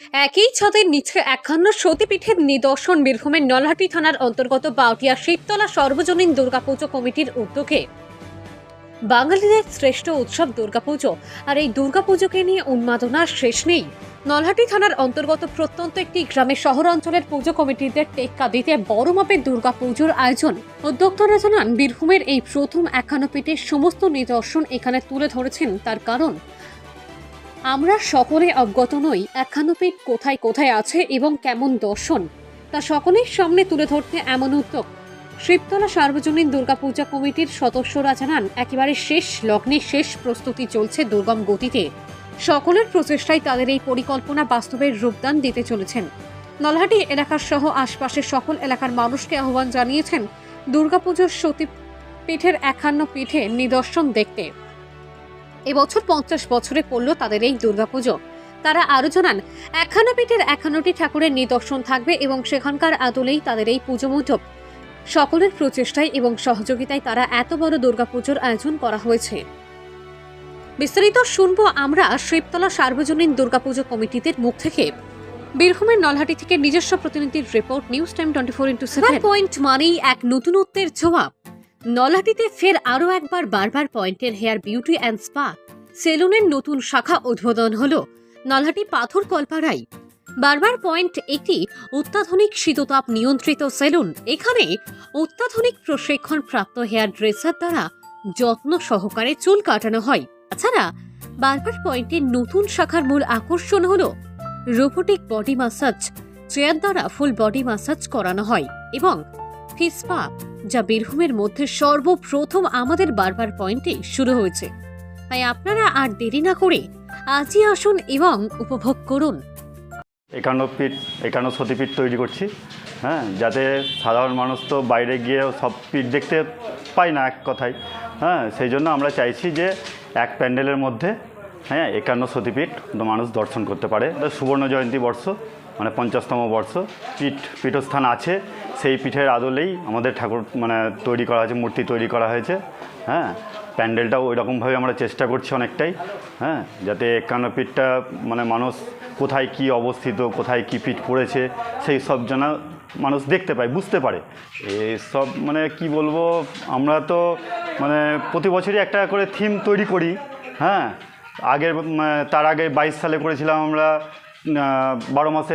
একই ছাদের নিচে একখান্ন সতীপীঠের নিদর্শন বীরভূমের নলহাটি থানার অন্তর্গত বাউটিয়া শিবতলা সর্বজনীন দুর্গাপুজো কমিটির উদ্যোগে। বাঙালিদের শ্রেষ্ঠ উৎসব দুর্গাপুজো। আর এই দুর্গাপুজোকে নিয়ে উন্মাদনার শেষ নেই। নলহাটি থানার অন্তর্গত প্রত্যন্ত একটি গ্রামে শহর অঞ্চলের পুজো কমিটিদের টেক্কা দিতে বড় মাপের দুর্গাপুজোর আয়োজন। উদ্যোক্তারা জানান, বীরভূমের এই প্রথম একান্ন পীঠের সমস্ত নিদর্শন এখানে তুলে ধরেছেন তার কারণ। আমরা সকলে অবগত নই একখান্ন পীঠ কোথায় কোথায় আছে এবং কেমন দর্শন? তা সকলের সামনে তুলে ধরতে এমন উদ্যোগ। শিবতলা সার্বজনীন দুর্গাপূজা কমিটির সদস্যরা জানান, একেবারে শেষ লগ্নে শেষ প্রস্তুতি চলছে দুর্গম গতিতে। সকলের প্রচেষ্টায় তাদের এই পরিকল্পনা বাস্তবের রূপদান দিতে চলেছেন। নলহাটি এলাকার সহ আশপাশের সকল এলাকার মানুষকে আহ্বান জানিয়েছেন দুর্গাপুজোর সতী পীঠের একান্ন পীঠে নিদর্শন দেখতে। এবছর পঞ্চাশ বছরে পড়ল তাদের এই দুর্গাপুজো। তারা আরও জানান একখানা পীঠের একান্নটি ঠাকুরের নিদর্শন থাকবে এবং সেখানকার আদলেই তাদের এই পুজো মণ্ডপ। সকলের প্রচেষ্টায় এবং সহযোগিতায় তারা এত বড় দুর্গাপুজোর আয়োজন করা হয়েছে। বিস্তারিত শুনব আমরা শিবতলা সার্বজনীন দুর্গাপুজো কমিটিদের মুখ থেকে। বীরভূমের নলহাটি থেকে নিজস্ব প্রতিনিধির report, news time twenty four into seven. Point মানেই এক নতুনত্বের ছোঁয়া নলহাটিতে ফের আরও একবার বারবার পয়েন্টের হেয়ার বিউটি অ্যান্ড স্পা সেলুনের নতুন শাখা উদ্বোধন হল নলহাটি পাথর কলপাড়াই বারবার পয়েন্ট একটি অত্যাধুনিক শীততাপ নিয়ন্ত্রিত সেলুন। এখানে অত্যাধুনিক প্রশিক্ষণ প্রাপ্ত হেয়ার ড্রেসার দ্বারা যত্ন সহকারে চুল কাটানো হয়। তাছাড়া বারবার পয়েন্টের নতুন শাখার মূল আকর্ষণ হল রোবোটিক বডি মাসাজ, চেয়ার দ্বারা ফুল বডি মাসাজ করানো হয় এবং ফিসপা যা বীরভূমের মধ্যে সর্বপ্রথম আমাদের বারবার পয়েন্টে শুরু হয়েছে। তাই আপনারা আর দেরি না করে আজই আসুন এবং উপভোগ করুন। একান্ন ফিট, একান্ন সতীপীঠ তৈরি করছি হ্যাঁ যাতে সাধারণ মানুষ তো বাইরে গিয়ে সব পীঠ দেখতে পায় না এক কথায় হ্যাঁ সেই জন্য আমরা চাইছি যে এক প্যান্ডেলের মধ্যে হ্যাঁ একান্ন সতীপীঠ মানুষ দর্শন করতে পারে। সুবর্ণ জয়ন্তী বর্ষ মানে পঞ্চাশতম বর্ষ। পীঠ, পীঠস্থান আছে। সেই পীঠের আদলেই আমাদের ঠাকুর মানে তৈরি করা হয়েছে, মূর্তি তৈরি করা হয়েছে। হ্যাঁ প্যান্ডেলটাও ওই রকমভাবে আমরা চেষ্টা করছি অনেকটাই। হ্যাঁ যাতে একান্ন পীঠটা মানে মানুষ কোথায় কি অবস্থিত, কোথায় কি পীঠ পড়েছে, সেই সব যেন মানুষ দেখতে পায়, বুঝতে পারে। সব মানে কি বলব, আমরা তো মানে প্রতি বছরই একটা করে থিম তৈরি করি। হ্যাঁ আগের তার আগে বাইশ সালে করেছিলাম আমরা বারো মাসে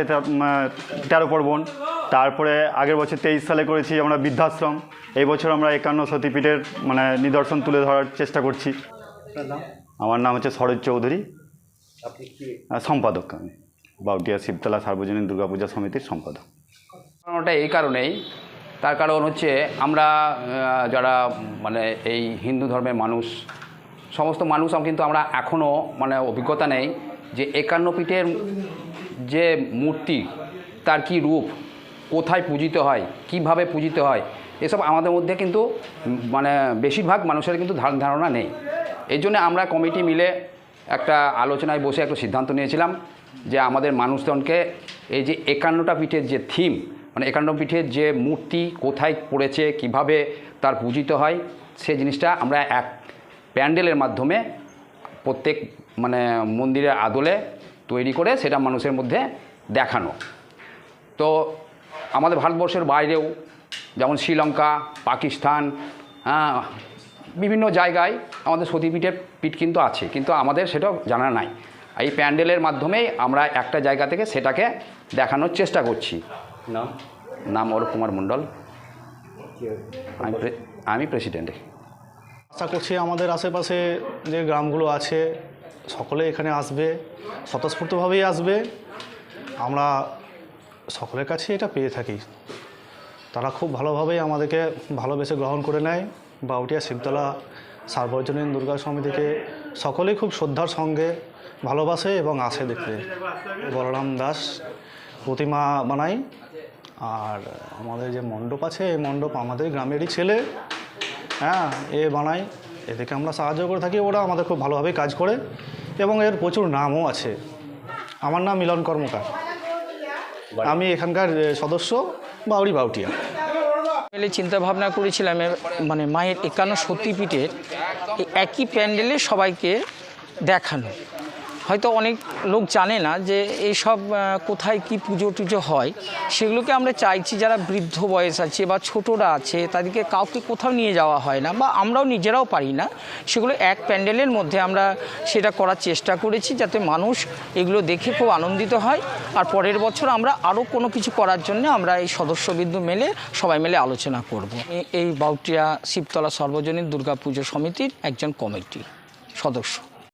তেরো পার্বণ। তারপরে আগের বছর তেইশ সালে করেছি আমরা বৃদ্ধাশ্রম। এই বছর আমরা একান্ন সতীপীঠের মানে নিদর্শন তুলে ধরার চেষ্টা করছি। আমার নাম হচ্ছে সরোজ চৌধুরী। সম্পাদক আমি। বাউটিয়া শিবতলা সার্বজনীন দুর্গাপূজা সমিতির সম্পাদক। কারণটা এই কারণেই। তার কারণ হচ্ছে আমরা যারা মানে এই হিন্দু ধর্মের মানুষ সমস্ত মানুষ কিন্তু আমরা এখনও মানে অভিজ্ঞতা নেই। যে একান্ন পীঠের যে মূর্তি, তার কি রূপ, কোথায় পূজিত হয়, কীভাবে পূজিত হয়, এসব আমাদের মধ্যে কিন্তু মানে বেশিরভাগ মানুষের কিন্তু ধার- ধারণা নেই। এই জন্য আমরা কমিটি মিলে একটা আলোচনায় বসে একটা সিদ্ধান্ত নিয়েছিলাম যে আমাদের মানুষজনকে এই যে একান্নটা পীঠের যে থিম মানে একান্ন পীঠের যে মূর্তি কোথায় পড়েছে, কীভাবে তার পূজিত হয়, সে জিনিসটা আমরা এক প্যান্ডেলের মাধ্যমে প্রত্যেক মানে মন্দিরের আদলে তৈরি করে সেটা মানুষের মধ্যে দেখানো। তো আমাদের ভারতবর্ষের বাইরেও যেমন শ্রীলঙ্কা পাকিস্তান হ্যাঁ, বিভিন্ন জায়গায় আমাদের সতীপীঠের পিঠ কিন্তু আছে কিন্তু আমাদের সেটাও জানা নাই। এই প্যান্ডেলের মাধ্যমেই আমরা একটা জায়গা থেকে সেটাকে দেখানোর চেষ্টা করছি। নাম? নাম অরূপ কুমার মণ্ডল। আমি আমি প্রেসিডেন্ট। আশা করছি আমাদের আশেপাশে যে গ্রামগুলো আছে সকলে এখানে আসবে, স্বতঃস্ফূর্তভাবেই আসবে। আমরা সকলের কাছে এটা পেয়ে থাকি। তারা খুব ভালোভাবেই আমাদেরকে ভালোবেসে গ্রহণ করে নেয়। বাউটিয়া শিবতলা সার্বজনীন দুর্গা সমিতিকে সকলেই খুব শ্রদ্ধার সঙ্গে ভালোবাসে এবং আসে দেখতে। বলরাম দাস প্রতিমা বানাই। আর আমাদের যে মণ্ডপ আছে, এই মণ্ডপ আমাদের গ্রামেরই ছেলে। হ্যাঁ এ বানাই। এদেরকে আমরা সাহায্য করে থাকি। ওরা আমাদের খুব ভালোভাবে কাজ করে। এবং এর প্রচুর নামও আছে। আমার নাম মিলন কর্মকার। আমি এখানকার সদস্য বাউরি বাউটিয়া। মিলে চিন্তা ভাবনা করেছিলাম মানে মায়ের একান্ন সতীপীঠের একই প্যান্ডেলে সবাইকে দেখানো। হয়তো অনেক লোক জানে না যে এইসব কোথায় কি পুজো টুজো হয়। সেগুলোকে আমরা চাইছি যারা বৃদ্ধ বয়স আছে বা ছোটরা আছে, তাদেরকে কাউকে কোথাও নিয়ে যাওয়া হয় না বা আমরাও নিজেরাও পারি না। সেগুলো এক প্যান্ডেলের মধ্যে আমরা সেটা করার চেষ্টা করেছি যাতে মানুষ এগুলো দেখে খুব আনন্দিত হয়। আর পরের বছর আমরা আরও কোনো কিছু করার জন্য আমরা এই সদস্যবিন্দু মেলে সবাই মিলে আলোচনা করব। এই বাউটিয়া শিবতলা সর্বজনীন দুর্গা পুজো সমিতির একজন কমিটি সদস্য।